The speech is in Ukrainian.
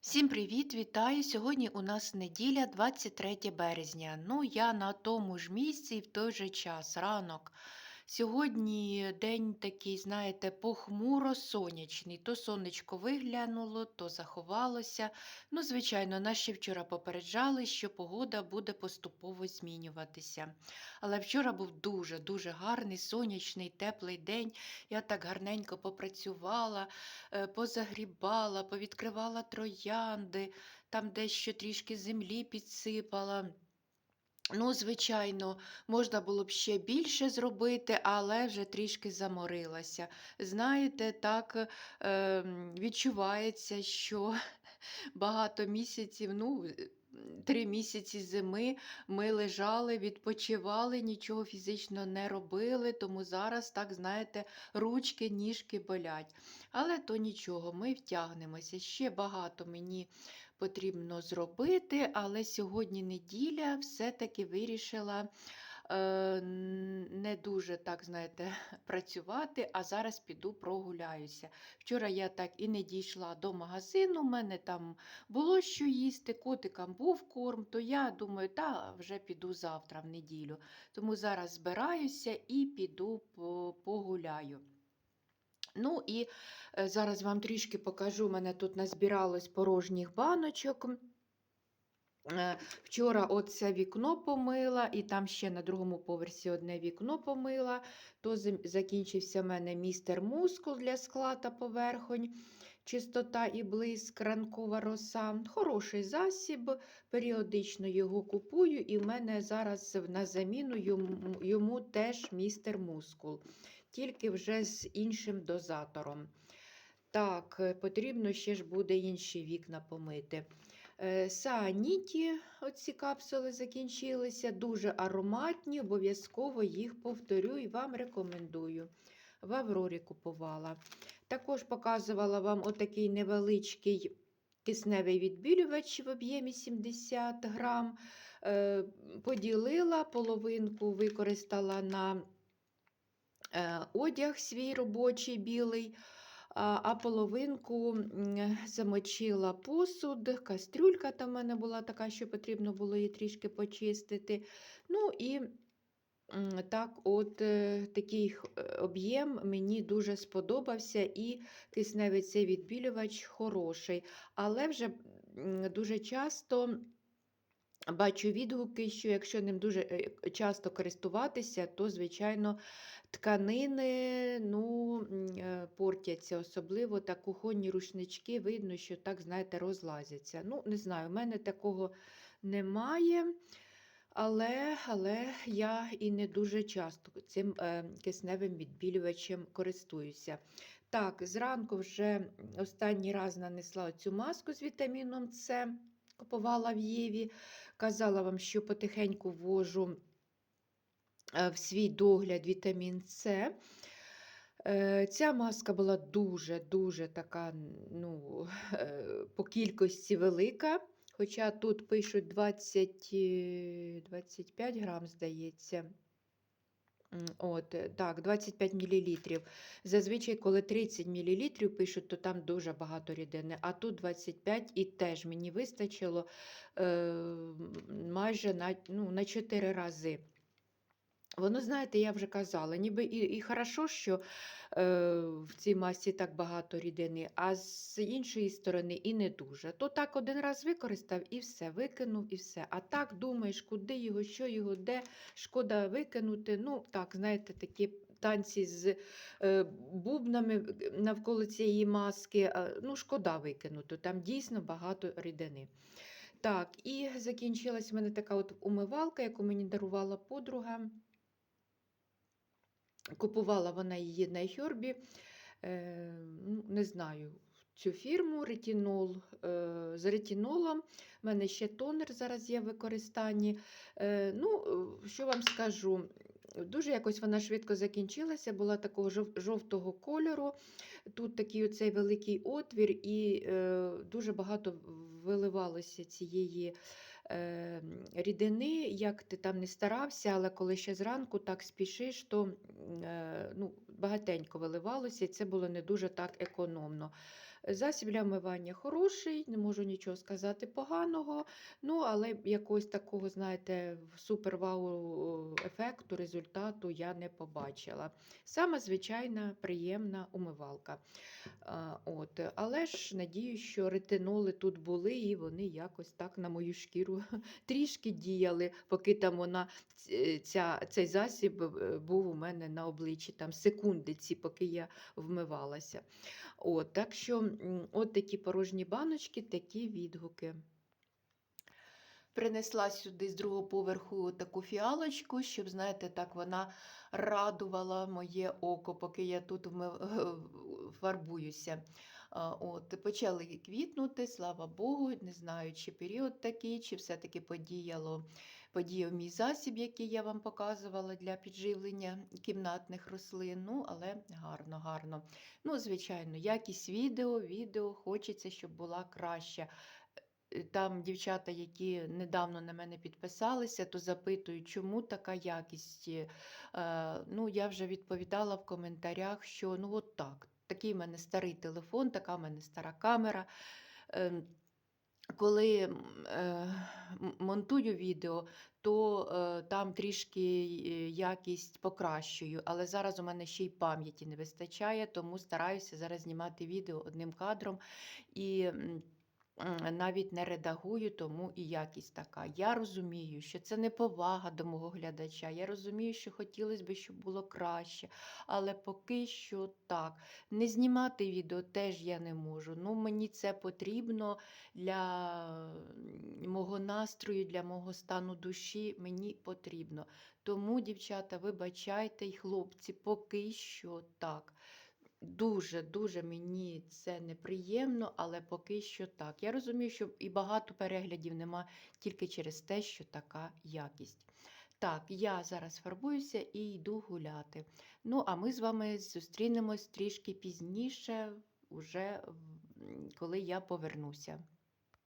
Всім привіт, вітаю! Сьогодні у нас неділя, 23 березня. Ну, я на тому ж місці і в той же час, ранок. Сьогодні день такий, знаєте, похмуро сонячний. То сонечко виглянуло, то заховалося. Ну, звичайно, нас ще вчора попереджали, що погода буде поступово змінюватися. Але вчора був дуже-дуже гарний, сонячний, теплий день. Я так гарненько попрацювала е, позагрібала, повідкривала троянди, там дещо трішки землі підсипала. Ну, звичайно, можна було б ще більше зробити, але вже трішки заморилася. Знаєте, так е, відчувається, що багато місяців, ну, три місяці зими ми лежали, відпочивали, нічого фізично не робили, тому зараз, так, знаєте, ручки, ніжки болять. Але то нічого, ми втягнемося. Ще багато мені потрібно зробити, але сьогодні неділя все-таки вирішила е, не дуже так, знаєте, працювати, а зараз піду прогуляюся. Вчора я так і не дійшла до магазину, у мене там було що їсти, котикам був корм, то я думаю, та вже піду завтра в неділю. Тому зараз збираюся і піду по- погуляю. Ну і е, зараз вам трішки покажу, у мене тут назбиралось порожніх баночок. Е, Вчора оце вікно помила, і там ще на другому поверсі одне вікно помила. То закінчився в мене містер мускул для скла та поверхонь, чистота і блиск, ранкова роса. Хороший засіб, періодично його купую, і в мене зараз на заміну йому, йому теж містер мускул, тільки вже з іншим дозатором. Так, е, потрібно ще ж буде інші вікна помити. Е, Сааніті, оці капсули закінчилися, дуже ароматні, обов'язково їх повторю і вам рекомендую. В Аврорі купувала. Також показувала вам отакий невеличкий кисневий відбілювач в об'ємі 70 грам. Е, Поділила, половинку використала на одяг свій робочий білий а а половинку замочила посуд, кастрюлька там в мене була така, що потрібно було її трішки почистити. Ну і так, от е, такий е, об'єм мені дуже сподобався, і кисневий цей відбілювач хороший. Але вже дуже часто. Бачу відгуки, що якщо ним дуже е, часто користуватися, то, звичайно, тканини ну, е, портяться, особливо так кухонні рушнички, видно, що так, знаєте, розлазяться. Ну, не знаю, в мене такого немає, але, але я і не дуже часто цим е, кисневим відбілювачем користуюся. Так, зранку вже останній раз нанесла цю маску з вітаміном С. Купувала в Єві, казала вам, що потихеньку ввожу е, в свій догляд вітамін С. Е, Ця маска була дуже-дуже така, ну, е, по кількості велика. Хоча тут пишуть 20, е, 25 грам, здається. От, е, так, 25 мл. Зазвичай, коли 30 мл пишуть, то там дуже багато рідини, а тут 25 і теж мені вистачило е, майже на, ну, на 4 рази. Воно, знаєте, я вже казала, ніби і, і хорошо, що е, в цій масі так багато рідини, а з іншої сторони і не дуже. То так один раз використав і все, викинув і все. А так думаєш, куди його, що його, де, шкода викинути. Ну, так, знаєте, такі танці з е, бубнами навколо цієї маски. Ну, шкода викинути, там дійсно багато рідини. Так, і закінчилась в мене така от умивалка, яку мені дарувала подруга. Купувала вона її на Хьорбі. Е, ну, не знаю цю фірму ретінол. З ретінолом. У мене ще тонер зараз є в використанні. Е, ну, е, що вам скажу? Дуже якось вона швидко закінчилася, була такого жовтого кольору. Тут такий оцей великий отвір, і дуже багато виливалося цієї рідини, як ти там не старався, але коли ще зранку так спішиш, то е, ну, багатенько виливалося, і це було не дуже так економно. Засіб для вмивання хороший, не можу нічого сказати поганого. Ну, але якогось такого, знаєте, супер-вау ефекту, результату я не побачила. Саме звичайна приємна умивалка. От. Але ж надію, що ретиноли тут були, і вони якось так на мою шкіру трішки діяли, поки там вона ця, цей засіб е, був у мене на обличчі, там секунди ці, поки я вмивалася. От, так що от такі порожні баночки, такі відгуки. Принесла сюди з другого поверху таку фіалочку, щоб, знаєте, так вона радувала моє око, поки я тут фарбуюся. От, почали квітнути, слава Богу, не знаю, чи період такий, чи все-таки подіяло, подіяв мій засіб, який я вам показувала для підживлення кімнатних рослин. Ну, але гарно, гарно. Ну, звичайно, якість відео, відео хочеться, щоб була краща. Е, Там дівчата, які недавно на мене підписалися, то запитують, чому така якість. Е, ну, я вже відповідала в коментарях, що ну от так, такий в мене старий телефон, така в мене стара камера. Коли е, монтую відео, то е, там трішки е, якість покращую, але зараз у мене ще й пам'яті не вистачає, тому стараюся зараз знімати відео одним кадром. І навіть не редагую, тому і якість така. Я розумію, що це не повага до мого глядача. Я розумію, що хотілося б, щоб було краще, але поки що так. Не знімати відео теж я не можу. Ну, мені це потрібно для мого настрою, для мого стану душі мені потрібно. Тому, дівчата, вибачайте, й хлопці, поки що так. Дуже, дуже мені це неприємно, але поки що так. Я розумію, що і багато переглядів нема тільки через те, що така якість. Так, я зараз фарбуюся і йду гуляти. Ну, а ми з вами зустрінемось трішки пізніше, уже коли я повернуся.